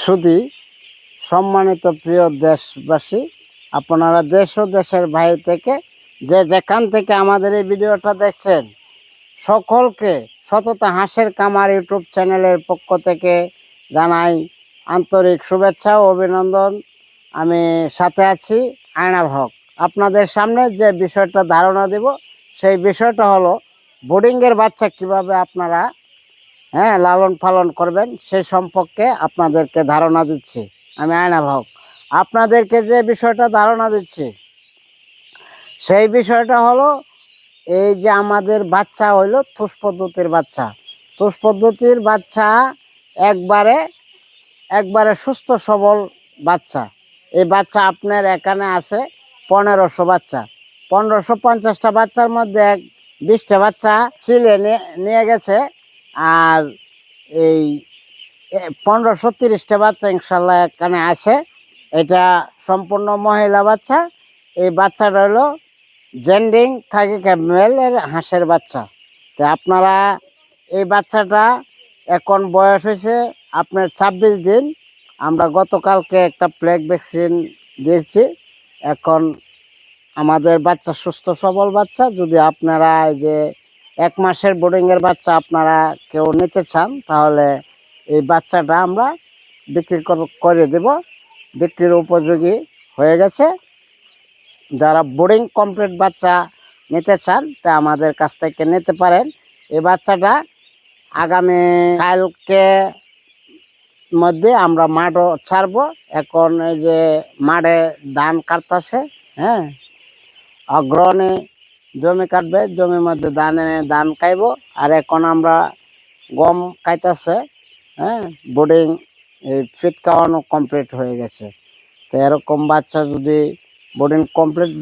সুদী, সম্মানিত প্রিয় দেশবাসী, আপনারা দেশ ও দেশের বাইরে থেকে যে যেখান থেকে আমাদের এই ভিডিওটা দেখছেন, সকলকে সততা হাঁসের কামার ইউটিউব চ্যানেলের পক্ষ থেকে জানাই আন্তরিক শুভেচ্ছা ও অভিনন্দন। আমি সাথে আছি আয়নাল হক। আপনাদের সামনে যে বিষয়টা ধারণা দেব, সেই বিষয়টা হলো বোর্ডিংয়ের বাচ্চা কীভাবে আপনারা হ্যাঁ লালন পালন করবেন, সে সম্পর্কে আপনাদেরকে ধারণা দিচ্ছি। আমি আয়নাল হক। আপনাদেরকে যে বিষয়টা ধারণা দিচ্ছি, সেই বিষয়টা হলো এই যে আমাদের বাচ্চা হইল, তুষ পদ্ধতির বাচ্চা। তুষ পদ্ধতির বাচ্চা একবারে একবারে সুস্থ সবল বাচ্চা। এই বাচ্চা আপনার এখানে আছে পনেরোশো বাচ্চা। পনেরোশো পঞ্চাশটা বাচ্চার মধ্যে এক বিশটা বাচ্চা চিলে নিয়ে গেছে। আর এই পনেরোশো তিরিশটা বাচ্চা ইনশাল্লাহ এখানে আছে। এটা সম্পূর্ণ মহিলা বাচ্চা। এই বাচ্চাটা হলো জেন্ডিং থাকি ক্যামেলের হাঁসের বাচ্চা। তো আপনারা এই বাচ্চাটা এখন বয়স হয়েছে আপনার ছাব্বিশ দিন। আমরা গতকালকে একটা প্লেগ ভ্যাকসিন দিয়েছি। এখন আমাদের বাচ্চা সুস্থ সবল বাচ্চা। যদি আপনারা এই যে এক মাসের বোর্ডিংয়ের বাচ্চা আপনারা কেউ নিতে চান, তাহলে এই বাচ্চাটা আমরা বিক্রি কর- দেব। বিক্রির উপযোগী হয়ে গেছে। যারা বোর্ডিং কমপ্লিট বাচ্চা নিতে চান, তা আমাদের কাছ থেকে নিতে পারেন। এই বাচ্চাটা আগামী কালকে মধ্যে আমরা মাঠও ছাড়বো। এখন এই যে মাঠে ধান কাটতেছে হ্যাঁ অগ্রহণে জমি কাটবে, জমির মধ্যে ধানে, ধান খাইব। আর এখন আমরা গম খাইতেছে হ্যাঁ? বোর্ডিং এই ফিট খাওয়ানো কমপ্লিট হয়ে গেছে। তো এরকম বাচ্চা যদি বোর্ডিং কমপ্লিট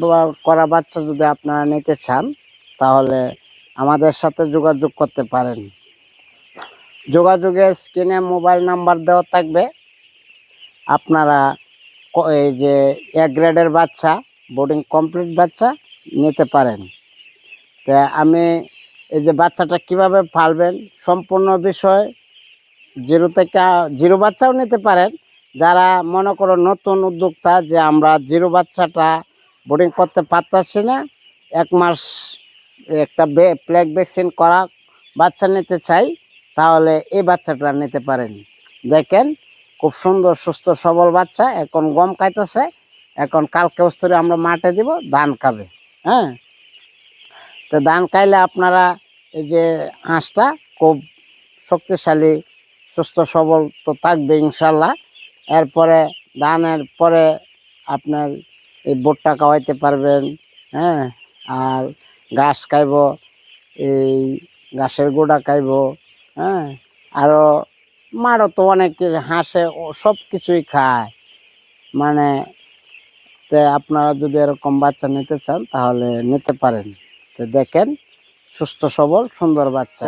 করা বাচ্চা যদি আপনারা নিতে চান, তাহলে আমাদের সাথে যোগাযোগ করতে পারেন। যোগাযোগে স্ক্রিনে মোবাইল নাম্বার দেওয়া থাকবে। আপনারা এই যে এক গ্রেডের বাচ্চা বোর্ডিং কমপ্লিট বাচ্চা নিতে পারেন। তা আমি এই যে বাচ্চাটা কীভাবে পালবেন, সম্পূর্ণ বিষয় জিরো থেকে, জিরো বাচ্চাও নিতে পারেন। যারা মনে করো নতুন উদ্যোক্তা যে আমরা জিরো বাচ্চাটা বোর্ডিং করতে পারতাছি না, এক মাস একটা প্লেগ ভ্যাকসিন করা বাচ্চা নিতে চাই, তাহলে এই বাচ্চাটা নিতে পারেন। দেখেন, খুব সুন্দর, সুস্থ, সবল বাচ্চা, এখন গম খাইতেছে, এখন কালকে স্তরে আমরা মাঠে দিব, ধান খাবে হ্যাঁ? তো ধান খাইলে আপনারা এই যে হাঁসটা খুব শক্তিশালী, সুস্থ, সবল তো থাকবে ইনশাল্লাহ। এরপরে ধানের পরে আপনার এই বোটটা খাওয়াইতে পারবেন হ্যাঁ? আর ঘাস খাইব, এই ঘাসের গোড়া খাইব হ্যাঁ? আরও মারও তো অনেক হাঁসে ও সব কিছুই খায়। মানে তে আপনারা যদি এরকম বাচ্চা নিতে চান তাহলে নিতে পারেন। তো দেখেন সুস্থ সবল সুন্দর বাচ্চা।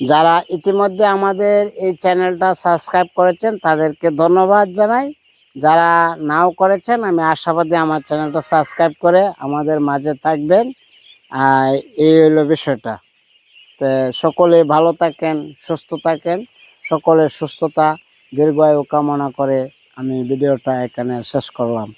যারা ইতিমধ্যে আমাদের এই চ্যানেলটা সাবস্ক্রাইব করেছেন তাদেরকে ধন্যবাদ জানাই। যারা নাও করেছেন আমি আশাবাদী আমার চ্যানেলটা সাবস্ক্রাইব করে আমাদের মাঝে থাকবেন। আর এই হলো বিষয়টা। তো সকলে ভালো থাকেন সুস্থ থাকেন। সকলের সুস্থতা দীর্ঘায়ু কামনা করে আমি ভিডিওটা এখানে শেষ করলাম।